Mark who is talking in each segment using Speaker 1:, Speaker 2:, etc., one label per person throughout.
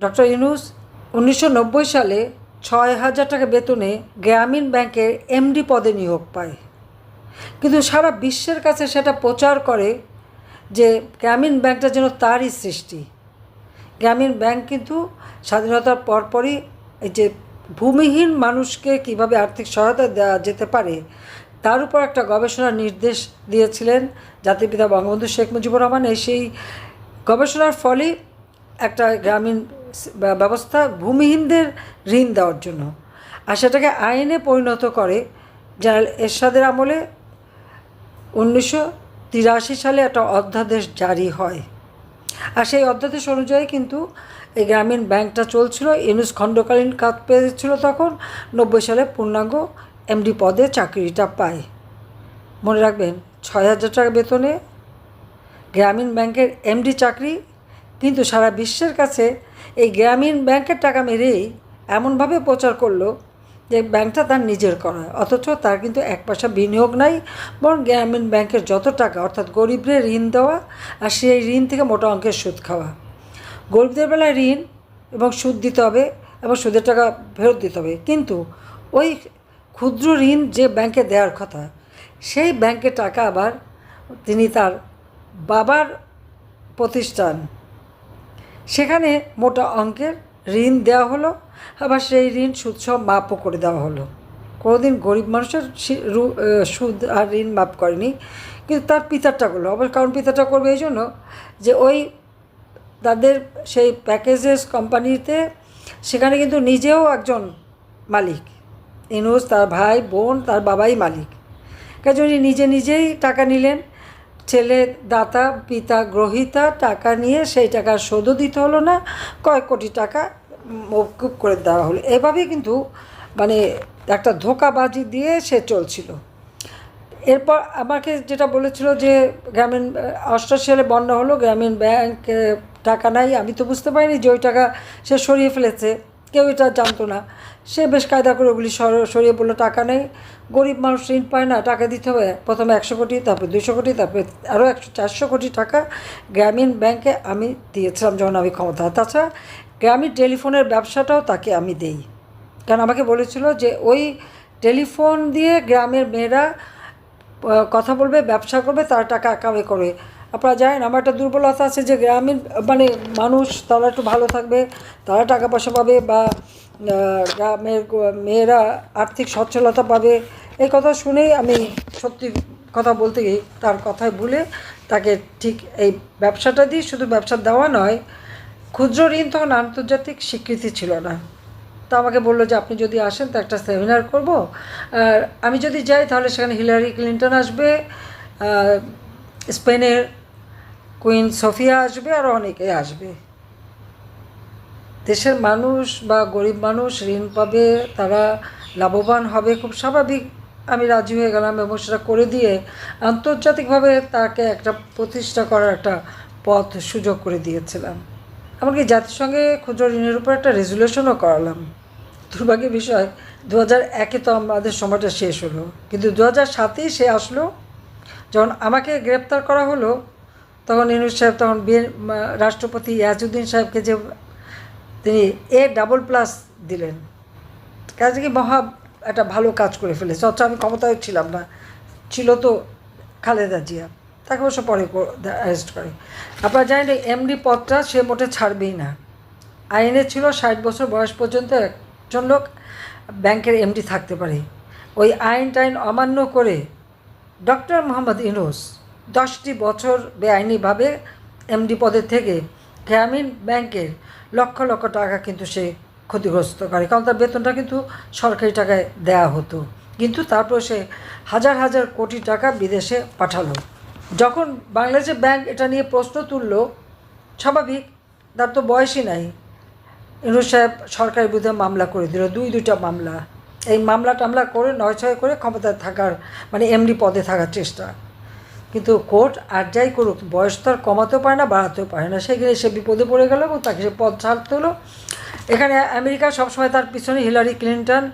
Speaker 1: Doctor Yunus, উনিশশো নব্বই সালে ছয় হাজার টাকা বেতনে গ্রামীণ ব্যাংকের এমডি পদে নিয়োগ পায়। কিন্তু সারা বিশ্বের কাছে সেটা প্রচার করে যে গ্রামীণ ব্যাংকটা যেন তারই সৃষ্টি। গ্রামীণ ব্যাংক কিন্তু স্বাধীনতার পরপরই এই যে ভূমিহীন মানুষকে কীভাবে আর্থিক সহায়তা দেওয়া যেতে পারে, তার উপর একটা গবেষণার নির্দেশ দিয়েছিলেন জাতিপিতা বঙ্গবন্ধু শেখ মুজিবুর রহমান। এই সেই গবেষণার ফলে একটা গ্রামীণ ব্যবস্থা ভূমিহীনদের ঋণ দেওয়ার জন্য। আর সেটাকে আইনে পরিণত করে জেনারেল এরশাদের আমলে উনিশশো তিরাশি সালে একটা অধ্যাদেশ জারি হয়। আর সেই অধ্যাদেশ অনুযায়ী কিন্তু এই গ্রামীণ ব্যাংকটা চলছিল, ইউনুস খণ্ডকালীন কাজ পেয়েছিল তখন, নব্বই সালে পূর্ণাঙ্গ এমডি পদে চাকরিটা পায়। মনে রাখবেন, ছয় হাজার টাকা বেতনে গ্রামীণ ব্যাংকের এমডি চাকরি, কিন্তু সারা বিশ্বের কাছে এই গ্রামীণ ব্যাংকের টাকা মেরেই এমনভাবে প্রচার করল যে ব্যাংকটা তার নিজের করা অথচ তার কিন্তু এক পয়সা বিনিয়োগ নাই, বরং গ্রামীণ ব্যাংকের যত টাকা, অর্থাৎ গরিবদের ঋণ দেওয়া আর সেই ঋণ থেকে মোটা অঙ্কের সুদ খাওয়া। গরিবদের বেলায় ঋণ এবং সুদ দিতে হবে এবং সুদের টাকা ফেরত দিতে হবে। কিন্তু ওই ক্ষুদ্র ঋণ যে ব্যাংকে দেওয়ার কথা, সেই ব্যাংকের টাকা আবার তিনি তার বাবার প্রতিষ্ঠান সেখানে মোটা অঙ্কের ঋণ দেওয়া হলো, আবার সেই ঋণ সুদসহ মাপও করে দেওয়া হলো। কোনোদিন গরিব মানুষের সুদ আর ঋণ মাপ করেনি, কিন্তু তার পিতারটা করল। আবার কারণ পিতারটা করবে এই জন্য যে ওই তাদের সেই প্যাকেজেস কোম্পানিতে সেখানে কিন্তু নিজেও একজন মালিক। ইনুস তার ভাই, বোন, তার বাবাই মালিক। কাজে উনি নিজে নিজেই টাকা নিলেন ছেলে দাতা, পিতা গ্রহিতা, টাকা নিয়ে সেই টাকা শোধও দিতে হলো না, কয়েক কোটি টাকা মকুব করে দেওয়া হলো। এভাবেই কিন্তু মানে একটা ধোকাবাজি দিয়ে সে চলছিল। এরপর আমাকে যেটা বলেছিল যে গ্রামীণ, অষ্টাশি সালে বন্যা হলো, গ্রামীণ ব্যাংক টাকা নাই, আমি তো বুঝতে পারিনি যে ওই টাকা সে সরিয়ে ফেলেছে। কেউ এটা জানতো না। সে বেশ কায়দা করে ওগুলি সর- সরিয়ে বলল, টাকা নেই। গরিব মানুষ ঋণ পায় না, টাকা দিতে হবে। প্রথমে একশো কোটি, তারপরে দুশো কোটি, তারপরে আরও একশো, চারশো কোটি টাকা গ্রামীণ ব্যাংকে আমি দিয়েছিলাম যখন আমি ক্ষমতা। তাছাড়া গ্রামীণ টেলিফোনের ব্যবসাটাও তাকে আমি দেই। কারণ আমাকে বলেছিল যে ওই টেলিফোন দিয়ে গ্রামের মেয়েরা কথা বলবে, ব্যবসা করবে, তার টাকা কামাই করবে আপনারা জানেন, আমার একটা দুর্বলতা আছে যে গ্রামীণ মানে মানুষ, তারা একটু ভালো থাকবে, তারা টাকা পয়সা পাবে বা গ্রামের মেয়েরা আর্থিক সচ্ছলতা পাবে। এই কথা শুনেই আমি সত্যি কথা বলতে গিয়ে তার কথায় ভুলে তাকে ঠিক এই ব্যবসাটা দিয়ে শুধু ব্যবসা দেওয়া নয়, ক্ষুদ্র ঋণ তখন আন্তর্জাতিক স্বীকৃতি ছিল না। তো আমাকে বলল যে আপনি যদি আসেন তো একটা সেমিনার করব। আর আমি যদি যাই তাহলে সেখানে হিলারি ক্লিন্টন আসবে স্পেনের কুইন সোফিয়া আসবে আর অনেকে আসবে। দেশের মানুষ বা গরিব মানুষ ঋণ পাবে, তারা লাভবান হবে, খুব স্বাভাবিক। আমি রাজি হয়ে গেলাম এবং সেটা করে দিয়ে আন্তর্জাতিকভাবে তাকে একটা প্রতিষ্ঠা করার একটা পথ সুযোগ করে দিয়েছিলাম। এমনকি জাতিসংঘে ক্ষুদ্র ঋণের উপর একটা রেজুলেশনও করালাম। দুর্ভাগ্যের বিষয় দু হাজার একে তো আমাদের সময়টা শেষ হলো। কিন্তু দু হাজার সাতেই সে আসলো। যখন আমাকে গ্রেপ্তার করা হলো তখন ইনুস সাহেব, তখন বিএন রাষ্ট্রপতি ইয়াজউদ্দিন সাহেবকে যে তিনি এ ডাবল প্লাস দিলেন। কাজে কি মহা একটা ভালো কাজ করে ফেলেছে। অথচ আমি ক্ষমতায় ছিলাম না। ছিল তো খালেদা জিয়া। তাকে অবশ্য পরে অ্যারেস্ট করে। আপনারা জানেন এমডি পদটা সে মোটে ছাড়বেই না। আইনে ছিল ষাট বছর বয়স পর্যন্ত একজন লোক ব্যাংকের এমডি থাকতে পারে। ওই আইন টাইন অমান্য করে ডক্টর মোহাম্মদ ইউনুস দশটি বছর বেআইনিভাবে এমডি পদের থেকে গ্রামীণ ব্যাংকের লক্ষ লক্ষ টাকা কিন্তু সে ক্ষতিগ্রস্ত করে। কারণ তার বেতনটা কিন্তু সরকারি টাকায় দেয়া হতো। কিন্তু তারপর সে হাজার হাজার কোটি টাকা বিদেশে পাঠালো। যখন বাংলাদেশের ব্যাংক এটা নিয়ে প্রশ্ন তুলল, স্বাভাবিক, তার তো বয়সই নাই। ইনুস সাহেব সরকারের বিরুদ্ধে মামলা করে দিল, দুই দুইটা মামলা। এই মামলা টামলা করে নয় ছয় করে ক্ষমতায় থাকার মানে এমডি পদে থাকার চেষ্টা। কিন্তু কোর্ট আর যাই করুক, বয়স তো আর কমাতেও পারে না, বাড়াতেও পারে না। সেখানে সে বিপদে পড়ে গেল এবং তাকে সে পদ ছাড়তে হলো। এখানে আমেরিকা সবসময় তার পিছনে হিলারি ক্লিন্টন,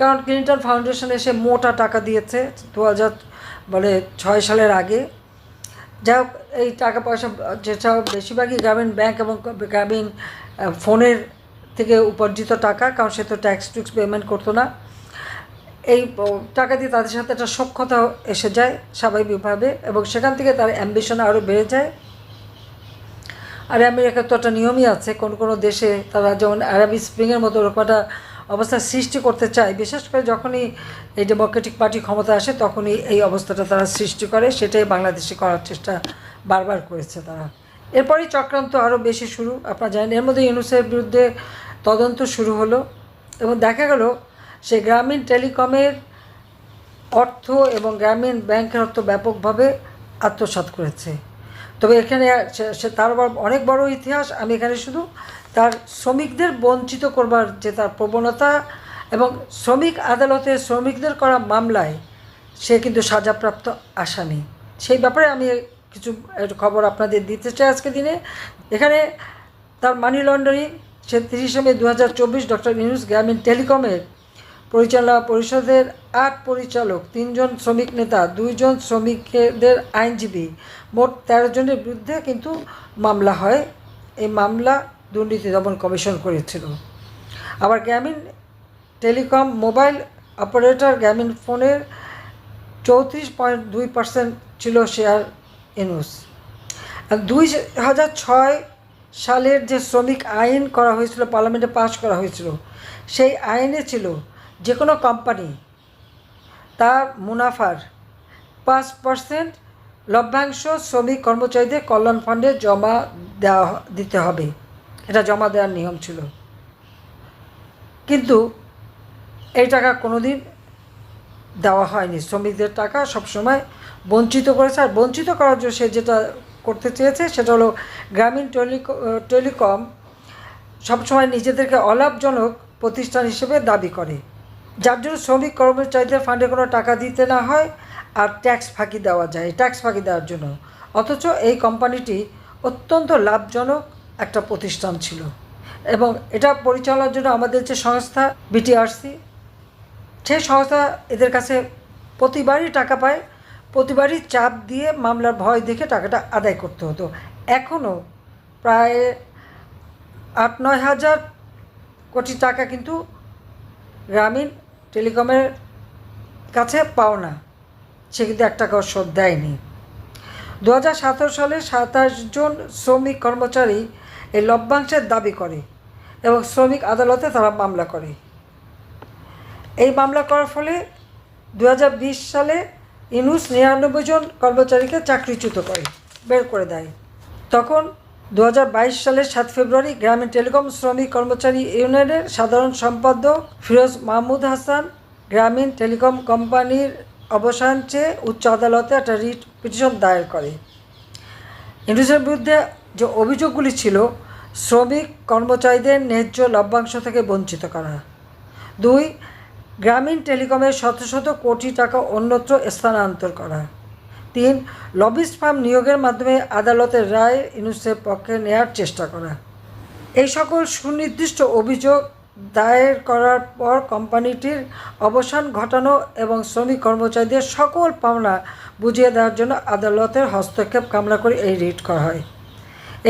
Speaker 1: কারণ ক্লিন্টন ফাউন্ডেশন এসে মোটা টাকা দিয়েছে দু হাজার বলে ছয় সালের আগে। যাই হোক, এই টাকা পয়সা যেসব বেশিরভাগই গ্রামীণ ব্যাংক এবং গ্রামীণ ফোনের থেকে উপার্জিত টাকা, কারণ সে তো ট্যাক্স টুক্স পেমেন্ট করতো না। এই টাকা দিয়ে তাদের সাথে একটা সক্ষতা এসে যায় স্বাভাবিকভাবে এবং সেখান থেকে তার অ্যাম্বিশন আরও বেড়ে যায়। আর আমেরিকার তো একটা নিয়মই আছে, কোন কোনো দেশে তারা যেমন আরবি স্প্রিংয়ের মতো ওরকম একটা অবস্থা সৃষ্টি করতে চায়। বিশেষ করে যখনই এই ডেমোক্রেটিক পার্টি ক্ষমতা আসে, তখনই এই অবস্থাটা তারা সৃষ্টি করে। সেটাই বাংলাদেশে করার চেষ্টা বারবার করেছে তারা। এরপরই চক্রান্ত আরও বেশি শুরু, আপনারা জানেন। এর মধ্যে ইউনুসের বিরুদ্ধে তদন্ত শুরু হলো এবং দেখা গেল সেই গ্রামীণ টেলিকমের অর্থ এবং গ্রামীণ ব্যাংকের অর্থ ব্যাপকভাবে আত্মসাৎ করেছে। তবে এখানে সে- তার অনেক বড় ইতিহাস, আমি এখানে শুধু তার শ্রমিকদের বঞ্চিত করবার যে তার প্রবণতা এবং শ্রমিক আদালতে শ্রমিকদের করা মামলায় সে কিন্তু সাজাপ্রাপ্ত আসামি। সেই ব্যাপারে আমি কিছু খবর আপনাদের দিতে চাই আজকে দিনে। এখানে তার মানি লন্ডারিং সে তিরিশে মে দু হাজার চব্বিশ ডক্টর ইউনুস গ্রামীণ টেলিকমের পরিচালনা পরিষদের আট পরিচালক, তিনজন শ্রমিক নেতা, দুইজন শ্রমিকদের আইনজীবী, মোট তেরো জনের বিরুদ্ধে কিন্তু মামলা হয়। এই মামলা দুর্নীতি দমন কমিশন করেছিল। আবার গ্রামীণ টেলিকম মোবাইল অপারেটর গ্রামীণ ফোনের চৌত্রিশ পয়েন্ট দুই পার্সেন্ট ছিল শেয়ার আর দুই হাজার ছয় সালের যে শ্রমিক আইন করা হয়েছিল, পার্লামেন্টে পাশ করা হয়েছিল, সেই আইনে ছিল যে কোনো কোম্পানি তার মুনাফার পাঁচ পার্সেন্ট লভ্যাংশ শ্রমিক কর্মচারীদের কল্যাণ ফান্ডে জমা দেওয়া দিতে হবে। এটা জমা দেওয়ার নিয়ম ছিল। কিন্তু এই টাকা কোনোদিন দেওয়া হয়নি। শ্রমিকদের টাকা সবসময় বঞ্চিত করেছে। আর বঞ্চিত করার জন্য সে যেটা করতে চেয়েছে সেটা হলো গ্রামীণ টেলিক- টেলিকম সবসময় নিজেদেরকে অলাভজনক প্রতিষ্ঠান হিসেবে দাবি করে। যার জন্য শ্রমিক কর্মচারীদের ফান্ডে কোনো টাকা দিতে না হয় আর ট্যাক্স ফাঁকি দেওয়া যায়, ট্যাক্স ফাঁকি দেওয়ার জন্য। অথচ এই কোম্পানিটি অত্যন্ত লাভজনক একটা প্রতিষ্ঠান ছিল। এবং এটা পরিচালনার জন্য আমাদের যে সংস্থা, বিটিআরসি, সেই সংস্থা এদের কাছে প্রতিবারই টাকা পায়, প্রতিবারই চাপ দিয়ে মামলার ভয় দেখে টাকাটা আদায় করতে হতো। এখনও প্রায় আট নয় হাজার কোটি টাকা কিন্তু গ্রামীণ টেলিকমের কাছে পাও না। সে কিন্তু এক টাকাও শোধ দেয়নি। দু হাজার সতেরো সালে সাতাশ জন শ্রমিক কর্মচারী এই লভ্যাংশের দাবি করে এবং শ্রমিক আদালতে তারা মামলা করে। এই মামলা করার ফলে দু হাজার বিশ সালে ইনুস নিরানব্বই জন কর্মচারীকে চাকরিচ্যুত করে, বের করে দেয়। তখন দু হাজার বাইশ সালের সাত ফেব্রুয়ারি গ্রামীণ টেলিকম শ্রমিক কর্মচারী ইউনিয়নের সাধারণ সম্পাদক ফিরোজ মাহমুদ হাসান গ্রামীণ টেলিকম কোম্পানির অবসান চেয়ে উচ্চ আদালতে একটা রিট পিটিশন দায়ের করে। ইন্ডুসের বিরুদ্ধে যে অভিযোগগুলি ছিল, শ্রমিক কর্মচারীদের ন্যায্য লভ্যাংশ থেকে বঞ্চিত করা। দুই, গ্রামীণ টেলিকমের শত শত কোটি টাকা অন্যত্র স্থানান্তর করা। তিন লবিস্ট ফার্ম নিয়োগের মাধ্যমে আদালতের রায় ইনুসের পক্ষে নেয়ার চেষ্টা করা। এই সকল সুনির্দিষ্ট অভিযোগ দায়ের করার পর কোম্পানিটির অবসান ঘটানো এবং শ্রমিক কর্মচারীদের সকল পাওনা বুঝিয়ে দেওয়ার জন্য আদালতের হস্তক্ষেপ কামনা করে এই রিট করা হয়।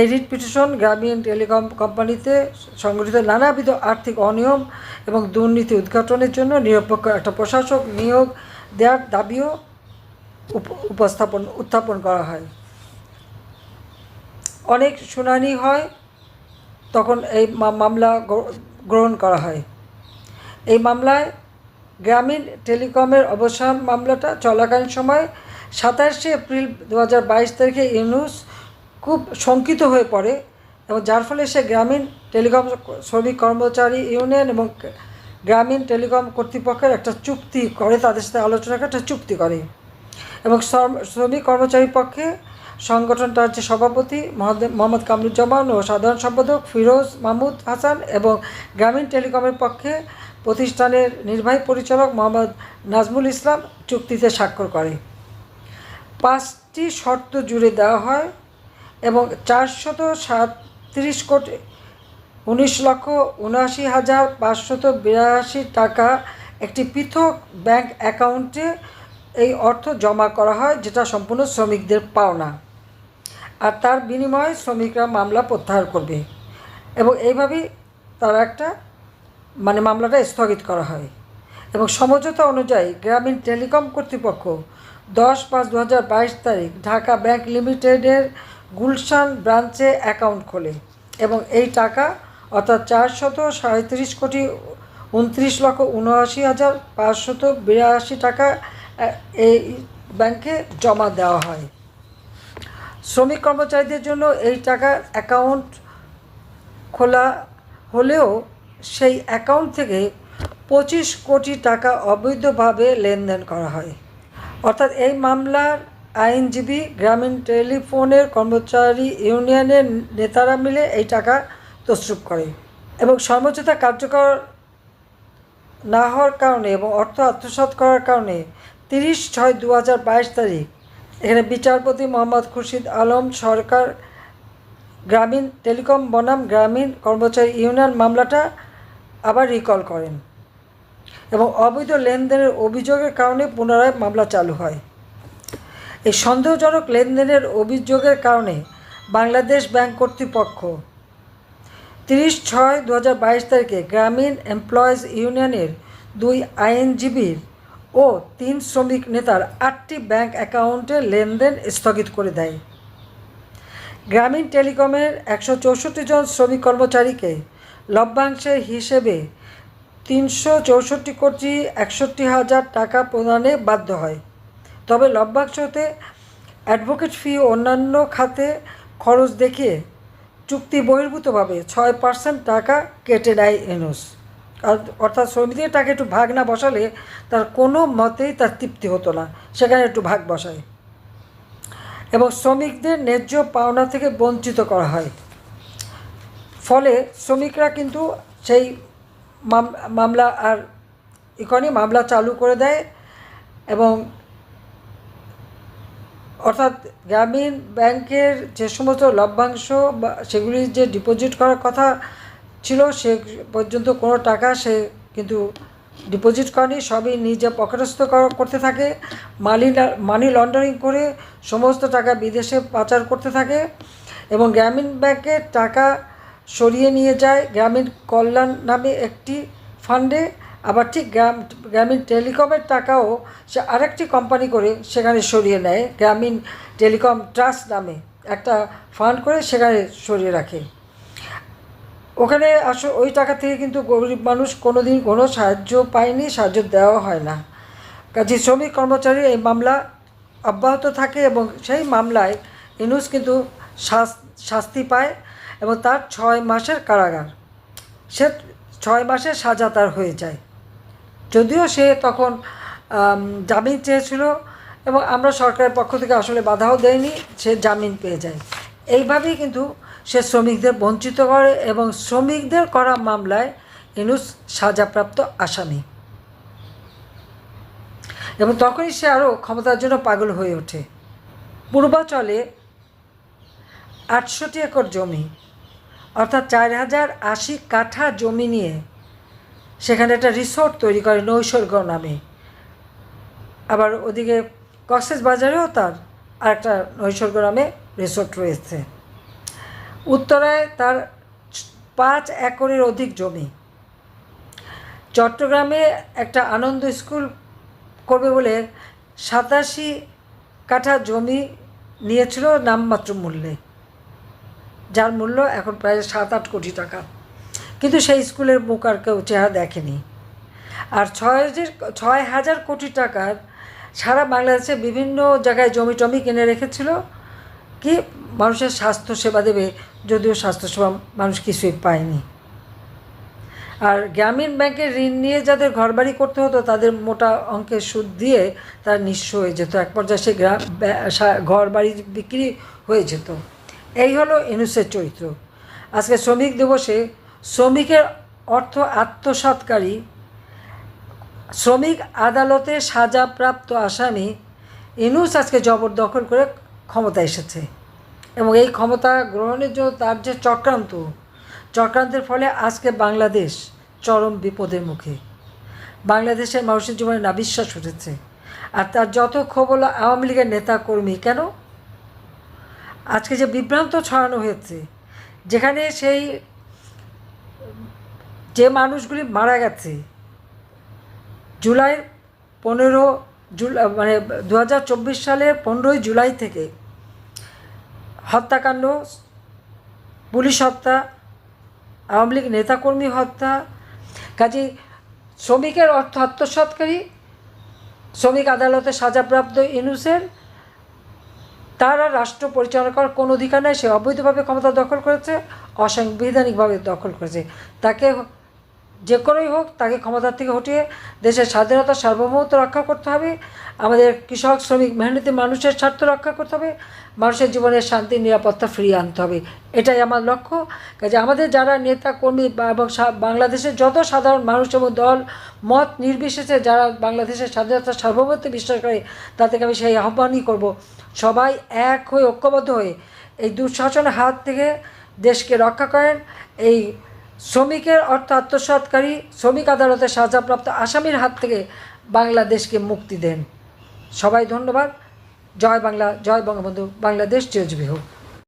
Speaker 1: এই রিট পিটিশন গ্রামীণ টেলিকম কোম্পানিতে সংগঠিত নানাবিধ আর্থিক অনিয়ম এবং দুর্নীতি উদ্ঘাটনের জন্য নিরপেক্ষ একটা প্রশাসক নিয়োগ দেওয়ার দাবিও উপস্থাপন, উত্থাপন করা হয়। অনেক শুনানি হয়, তখন এই মামলা গ্র- গ্রহণ করা হয়। এই মামলায় গ্রামীণ টেলিকমের অবসান মামলাটা চলাকালীন সময় সাতাশে এপ্রিল দু হাজার বাইশ তারিখে ইউনুস খুব শঙ্কিত হয়ে পড়ে এবং যার ফলে সে গ্রামীণ টেলিকম শ্রমিক কর্মচারী ইউনিয়ন এবং গ্রামীণ টেলিকম কর্তৃপক্ষের একটা চুক্তি করে, তাদের সাথে আলোচনা একটা চুক্তি করে। এবং শ্রম- শ্রমিক কর্মচারী পক্ষে সংগঠনটার যে সভাপতি মোহাম্মদ কামরুজ্জামান ও সাধারণ সম্পাদক ফিরোজ মাহমুদ হাসান এবং গ্রামীণ টেলিকমের পক্ষে প্রতিষ্ঠানের নির্বাহী পরিচালক মোহাম্মদ নাজমুল ইসলাম চুক্তিতে স্বাক্ষর করে। পাঁচটি শর্ত জুড়ে দেওয়া হয় এবং চারশত সাতত্রিশ কোটি উনিশ লক্ষ উনআশি হাজার পাঁচশত বিরাশি টাকা একটি পৃথক ব্যাংক অ্যাকাউন্টে এই অর্থ জমা করা হয়, যেটা সম্পূর্ণ শ্রমিকদের পাওনা। আর তার বিনিময়ে শ্রমিকরা মামলা প্রত্যাহার করবে। এবং এইভাবেই তার একটা মানে মামলাটা স্থগিত করা হয়। এবং সমঝোতা অনুযায়ী গ্রামীণ টেলিকম কর্তৃপক্ষ দশ পাঁচ দু তারিখ ঢাকা ব্যাংক লিমিটেডের গুলশান ব্রাঞ্চে অ্যাকাউন্ট খোলে। এবং এই টাকা, অর্থাৎ চারশত সাঁত্রিশ কোটি উনত্রিশ লক্ষ উনআশি হাজার পাঁচশত বিরাশি টাকা এই ব্যাংকে জমা দেওয়া হয়। শ্রমিক কর্মচারীদের জন্য এই টাকার অ্যাকাউন্ট খোলা হলেও সেই অ্যাকাউন্ট থেকে পঁচিশ কোটি টাকা অবৈধভাবে লেনদেন করা হয়। অর্থাৎ এই মামলার আইনজীবী গ্রামীণ টেলিফোনের কর্মচারী ইউনিয়নের নেতারা মিলে এই টাকা তসরুপ করে এবং সমঝোতা কার্যকর না হওয়ার কারণে এবং অর্থ আত্মসাৎ করার কারণে তিরিশ ছয় দু হাজার বাইশ তারিখ। এখানে বিচারপতি মোহাম্মদ খুরশিদ আলম, সরকার গ্রামীণ টেলিকম বনাম গ্রামীণ কর্মচারী ইউনিয়ন মামলাটা আবার রিকল করেন এবং অবৈধ লেনদেনের অভিযোগের কারণে পুনরায় মামলা চালু হয়। এই সন্দেহজনক লেনদেনের অভিযোগের কারণে বাংলাদেশ ব্যাংক কর্তৃপক্ষ তিরিশ ছয় দু তারিখে গ্রামীণ এমপ্লয়িজ ইউনিয়নের দুই আইনজীবীর ও তিন শ্রমিক নেতার আটটি ব্যাংক অ্যাকাউন্টে লেনদেন স্থগিত করে দেয়। গ্রামীণ টেলিকমের একশো চৌষট্টি জন শ্রমিক কর্মচারীকে লভ্যাংশের হিসেবে তিনশো চৌষট্টি কোটি একষট্টি হাজার টাকা প্রদানে বাধ্য হয়। তবে লভ্যাংশতে অ্যাডভোকেট ফি অন্যান্য খাতে খরচ দেখিয়ে চুক্তি বহির্ভূতভাবে ছয় পার্সেন্ট টাকা কেটে নেয় এনুস অর্থাৎ শ্রমিকদের টাকা একটু ভাগ না বসালে তার কোনো মতেই তার তৃপ্তি হতো না। সেখানে একটু ভাগ বসায়। এবং শ্রমিকদের ন্যায্য পাওনা থেকে বঞ্চিত করা হয়। ফলে শ্রমিকরা কিন্তু সেই মাম- মামলা আর এখানে মামলা চালু করে দেয় এবং অর্থাৎ গ্রামীণ ব্যাংকের যে সমস্ত লভ্যাংশ বা সেগুলি যে ডিপোজিট করার কথা ছিল, সে পর্যন্ত কোনো টাকা সে কিন্তু ডিপোজিট করেনি, সবই নিজে পকেটস্থ করতে থাকে মানি মানি লন্ডারিং করে সমস্ত টাকা বিদেশে পাচার করতে থাকে এবং গ্রামীণ ব্যাংকের টাকা সরিয়ে নিয়ে যায় গ্রামীণ কল্যাণ নামে একটি ফান্ডে আবার ঠিক গ্রাম, গ্রামীণ টেলিকমের টাকাও সে আরেকটি কোম্পানি করে সেখানে সরিয়ে নেয়, গ্রামীণ টেলিকম ট্রাস্ট নামে একটা ফান্ড করে সেখানে সরিয়ে রাখে। ওখানে আস, ওই টাকা থেকে কিন্তু গরিব মানুষ কোনো দিন কোনো সাহায্য পায়নি, সাহায্য দেওয়া হয় না। কাজে শ্রমিক, কর্মচারী, এই মামলা অব্যাহত থাকে এবং সেই মামলায় ইনুস কিন্তু শাস্তি পায় এবং তার ছয় মাসের কারাগার। সে ছয় মাসের সাজা তার হয়ে যায়। যদিও সে তখন জামিন চেয়েছিল এবং আমরা সরকারের পক্ষ থেকে আসলে বাধাও দেয়নি, সে জামিন পেয়ে যায়। এইভাবেই কিন্তু সে শ্রমিকদের বঞ্চিত করে এবং শ্রমিকদের করা মামলায় ইনুস সাজাপ্রাপ্ত আসামি। এবং তখনই সে আরও ক্ষমতার জন্য পাগল হয়ে ওঠে। পূর্বাচলে আটষট্টি একর জমি, অর্থাৎ চার হাজার আশি কাঠা জমি নিয়ে সেখানে একটা রিসোর্ট তৈরি করে নৈসর্গ নামে। আবার ওদিকে কক্সেস বাজারেও তার আরেকটা নৈসর্গ নামে রিসোর্ট রয়েছে। উত্তরায় তার পাঁচ একরের অধিক জমি। চট্টগ্রামে একটা আনন্দ স্কুল করবে বলে সাতাশি কাঠা জমি নিয়েছিল নামমাত্র মূল্যে, যার মূল্য এখন প্রায় সাত আট কোটি টাকা। কিন্তু সেই স্কুলের মুখ আর কেউ চেহারা দেখেনি। আর ছয় ছয় হাজার কোটি টাকার সারা বাংলাদেশে বিভিন্ন জায়গায় জমি টমি কিনে রেখেছিল কি, মানুষের স্বাস্থ্য সেবা দেবে, যদিও স্বাস্থ্যসেবা মানুষ কিছুই পায়নি। আর গ্রামীণ ব্যাংকের ঋণ নিয়ে যাদের ঘরবাড়ি করতে হতো, তাদের মোটা অঙ্কের সুদ দিয়ে তার নিঃস্ব হয়ে যেত। এক পর্যায়ে সে গ্রাম ঘর বাড়ি বিক্রি হয়ে যেত। এই হলো ইনুসের চরিত্র। আজকে শ্রমিক দিবসে শ্রমিকের অর্থ আত্মসাৎকারী, শ্রমিক আদালতে সাজাপ্রাপ্ত আসামি ইনুস আজকে জবরদখল করে ক্ষমতা এসেছে। এবং এই ক্ষমতা গ্রহণের জন্য তার যে চক্রান্ত, চক্রান্তের ফলে আজকে বাংলাদেশ চরম বিপদের মুখে। বাংলাদেশের মানুষের জীবনে না বিশ্বাস উঠেছে। আর তার যত ক্ষোভ হলো আওয়ামী লীগের নেতা কর্মী কেন? আজকে যে বিভ্রান্ত ছড়ানো হয়েছে, যেখানে সেই যে মানুষগুলি মারা গেছে, জুলাই পনেরো জুলাই মানে দু হাজার চব্বিশ সালের পনেরোই জুলাই থেকে হত্যাকাণ্ড, পুলিশ হত্যা, আওয়ামী লীগ নেতাকর্মী হত্যা, কাজেই শ্রমিকের অর্থ আত্মসৎকারী, শ্রমিক আদালতে সাজাপ্রাপ্ত ইনুসের, তারা রাষ্ট্র পরিচালনা করার কোনো অধিকার নেই, সে অবৈধভাবে ক্ষমতা দখল করেছে, অসাংবিধানিকভাবে দখল করেছে। তাকে যে করেই হোক, তাকে ক্ষমতার থেকে হটিয়ে দেশের স্বাধীনতা সার্বভৌমত্ব রক্ষা করতে হবে। আমাদের কৃষক, শ্রমিক, মেহনতি মানুষের স্বার্থ রক্ষা করতে হবে। মানুষের জীবনের শান্তি, নিরাপত্তা ফিরিয়ে আনতে হবে। এটাই আমার লক্ষ্য। কাজে আমাদের যারা নেতা, কর্মী এবং বাংলাদেশের যত সাধারণ মানুষ এবং দল, মত নির্বিশেষে যারা বাংলাদেশের স্বাধীনতা সার্বভৌমত্বে বিশ্বাস করে, তাদেরকে আমি সেই আহ্বানই করব। সবাই এক হয়ে ঐক্যবদ্ধ হয়ে এই দুঃশাসনের হাত থেকে দেশকে রক্ষা করেন। এই শ্রমিকের অর্থ আত্মসৎকারী, শ্রমিক আদালতে সাজাপ্রাপ্ত আসামির হাত থেকে বাংলাদেশকে মুক্তি দেন। সবাই ধন্যবাদ। জয় বাংলা, জয় বঙ্গবন্ধু, বাংলাদেশ চিরজীবী হোক